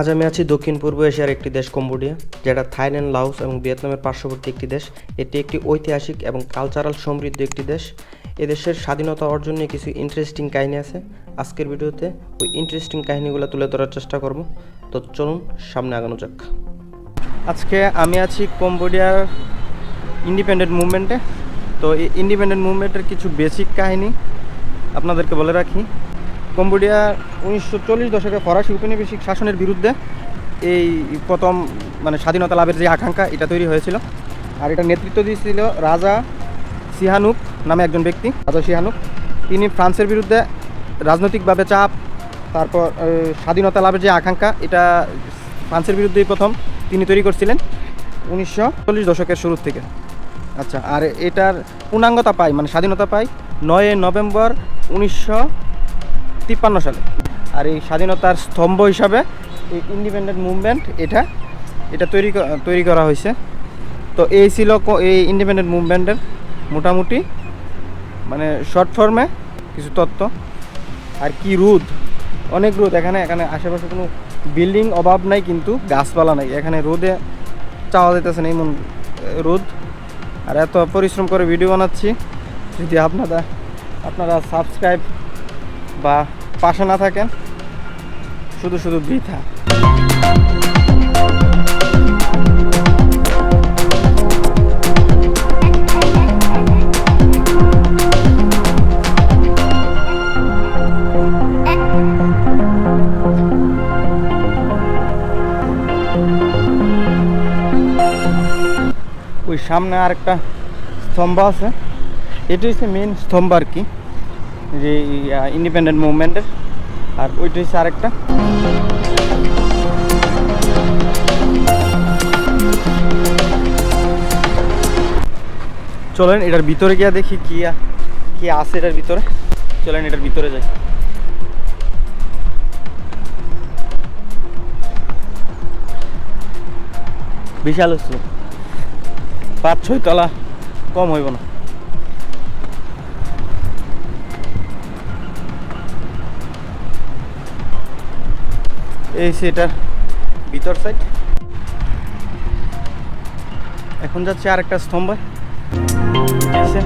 আজ আমি আছি দক্ষিণ পূর্ব এশিয়ার একটি দেশ কম্বোডিয়া, যেটা থাইল্যান্ড, লাওস এবং ভিয়েতনামের পার্শ্ববর্তী একটি দেশ। এটি একটি ঐতিহাসিক এবং কালচারাল সমৃদ্ধ একটি দেশ। এদেশের স্বাধীনতা অর্জন কিছু ইন্টারেস্টিং কাহিনী আছে। আজকের ভিডিওতে ওই ইন্টারেস্টিং কাহিনীগুলো তুলে ধরার চেষ্টা করব। তো চলুন, সামনে আগানো যাক। আজকে আমি আছি কম্বোডিয়ার ইন্ডিপেন্ডেন্ট মুভমেন্টে তো এই ইন্ডিপেন্ডেন্ট মুভমেন্টের কিছু বেসিক কাহিনী আপনাদেরকে বলে রাখি। কম্বোডিয়া উনিশশো দশকে ফরাসি উপনিবেশিক শাসনের বিরুদ্ধে এই প্রথম মানে স্বাধীনতা লাভের যে আকাঙ্ক্ষা, এটা তৈরি হয়েছিল। আর এটা নেতৃত্ব দিয়েছিল রাজা সিহানুক নামে একজন ব্যক্তি, রাজা সিহানুক। তিনি ফ্রান্সের বিরুদ্ধে রাজনৈতিকভাবে চাপ, তারপর স্বাধীনতা লাভের যে আকাঙ্ক্ষা, এটা ফ্রান্সের বিরুদ্ধেই প্রথম তিনি তৈরি করছিলেন উনিশশো চল্লিশ দশকের শুরুর থেকে। আচ্ছা আর এটার পূর্ণাঙ্গতা পাই মানে স্বাধীনতা পাই নয় নভেম্বর উনিশশো তিপ্পান্ন সালে। আর এই স্বাধীনতার স্তম্ভ হিসাবে এই ইন্ডিপেন্ডেন্ট মুভমেন্ট এটা এটা তৈরি তৈরি করা হয়েছে। তো এই ছিল এই ইন্ডিপেন্ডেন্ট মুভমেন্টের মোটামুটি মানে শর্ট ফর্মে কিছু তত্ত্ব। আর কি রোদ? অনেক রোদ। এখানে এখানে আশেপাশে কোনো বিল্ডিং অভাব নাই, কিন্তু গাছপালা নাই। এখানে রোদে চাওয়া যেতেছে না, এমন রোদ। আর এত পরিশ্রম করে ভিডিও বানাচ্ছি। যদি আপনারা আপনারা সাবস্ক্রাইব বা পাশে না থাকেন, শুধু শুধু বৃথা। ওই সামনে আরেকটা স্তম্ভ আছে। এটি হচ্ছে মেন স্তম্ভ আর কি। যে ইন্ডিপেন্ডেন্ট মুভমেন্টের আর ওইটা হচ্ছে আরেকটা। চলেন এটার ভিতরে গিয়া দেখি কি কি আছে এটার ভিতরে। চলেন এটার ভিতরে যাই। বিশাল হচ্ছে। পাঁচ ছয় তলা, কম হইব না। এই সেটার ভিতর সাইড এখন যাচ্ছে আর একটা স্তম্ভ। এই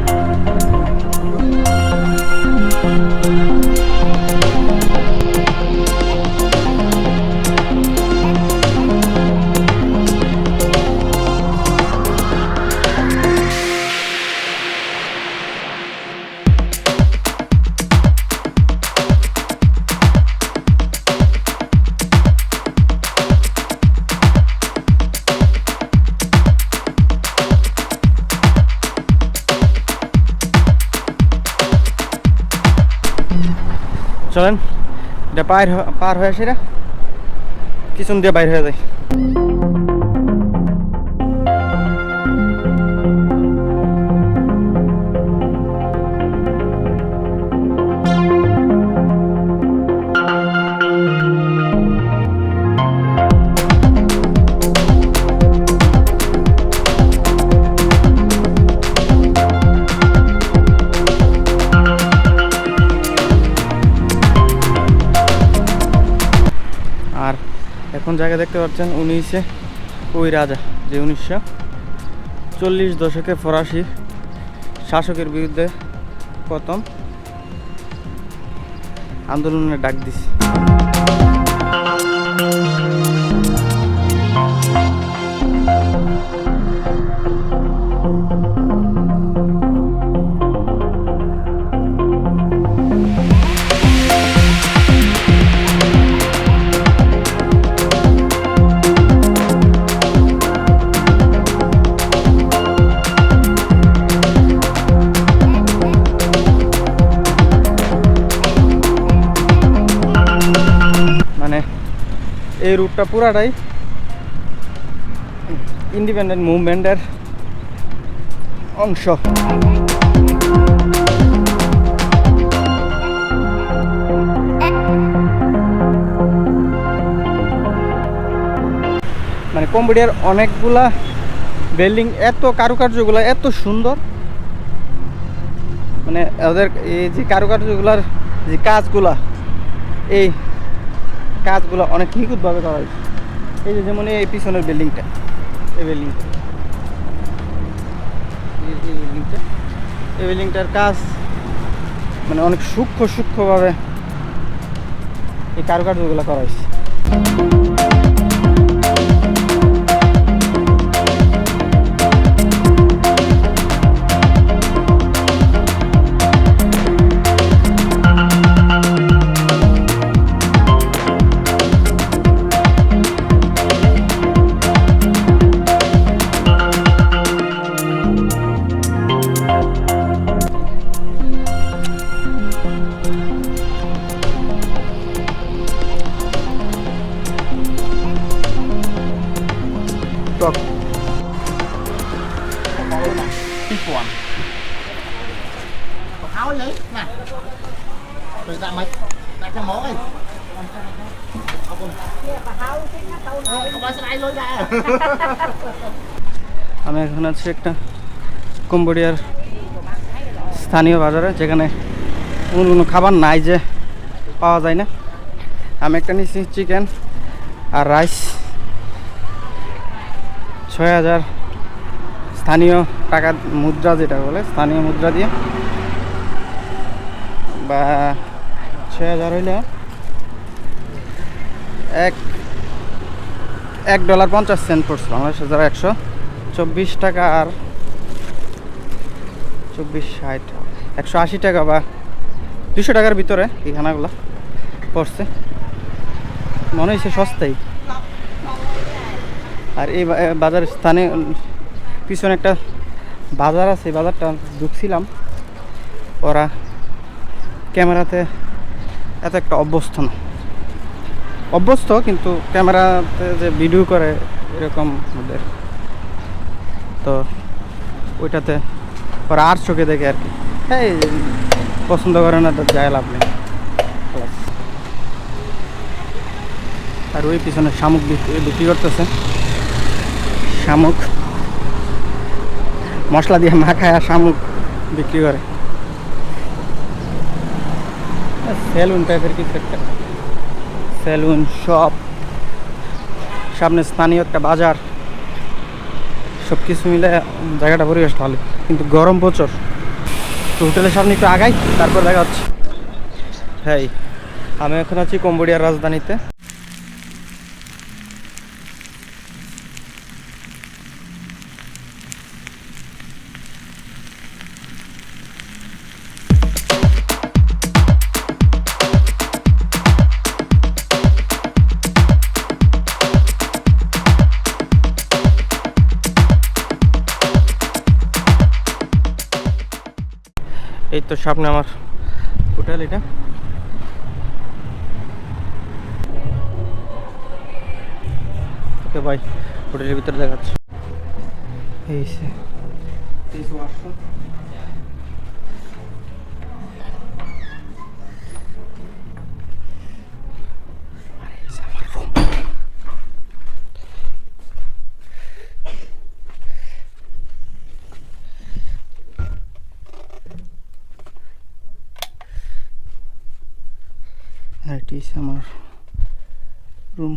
চলেন। এটা পার পার হয়ে সেটা পিছন দিয়ে বাইর হয়ে যায়। এখন জায়গা দেখতে পাচ্ছেন উনিশে ওই রাজা, যে উনিশশো চল্লিশ দশকে ফরাসি শাসকের বিরুদ্ধে প্রথম আন্দোলনের ডাক দিছে। মানে এই রুটটা পুরাটাই ইন্ডিপেন্ডেন্ট মুভমেন্টের অংশ। মানে কম্বোডিয়ার অনেকগুলা বিল্ডিং এত কারুকার্যগুলো, এত সুন্দর। মানে ওদের এই যে কারুকার্যগুলার যে কাজগুলা, এই কাজগুলো অনেক নিখুঁতভাবে করা হয়েছে। এই যে যেমন এই পিছনের বিল্ডিংটা, এই বিল্ডিংটা। এই বিল্ডিংটা। এই বিল্ডিংটার কাজ মানে অনেক সূক্ষ্ম সূক্ষ্মভাবে এই কারুকার্যগুলো করা হয়েছে। টক One. Áo ấy nè. Lối ra. আমি এখন আছি একটা কম্বোডিয়ার স্থানীয় বাজারে যেখানে এমন কোনো খাবার নাই যে পাওয়া যায় না। আমি একটা নিচ্ছি চিকেন আর রাইস ছয় হাজার স্থানীয় টাকা মুদ্রা যেটা বলে, স্থানীয় মুদ্রা দিয়ে। বা ছয় হাজার হইলে এক এক ডলার পঞ্চাশ সেন্ট পড়ছে বাংলাদেশ হাজার একশো চব্বিশ টাকা আর চব্বিশ ষাট, একশো আশি টাকা বা দুশো টাকার ভিতরে এই খানাগুলো পড়ছে। মনে হয়েছে সস্তাই। আর এই বাজার স্থানে পিছনে একটা বাজার আছে বাজারটা ঢুকছিলাম। ওরা ক্যামেরাতে এত একটা অভ্যস্ত না। অভ্যস্ত কিন্তু ক্যামেরাতে যে ভিডিও করে এরকম ওদের। তো ওইটাতে ওরা আর চোখে দেখে আর কি। এই পছন্দ করে না, তো যায় লাভ নেই। আর ওই পিছনে বিক্রি বিক্রি করতেছে। শামুক। মশলা দিয়ে মাখায় শামুক বিক্রি করে। সেলুন টাইপের কিছু একটা। সেলুন শপ সামনে স্থানীয় একটা বাজার। সব কিছু মিলে জায়গাটা পরিবেশ ভালো, কিন্তু গরম প্রচুর। তো হোটেলের সামনে একটু আগাই, তারপর দেখা হচ্ছে। হ্যাঁ আমি এখন আছি কম্বোডিয়ার রাজধানীতে। তো সামনে আমার হোটেল এটা। ওকে ভাই হোটেলের ভিতরে দেখাচ্ছি। এই সে এটি হচ্ছে আমার রুম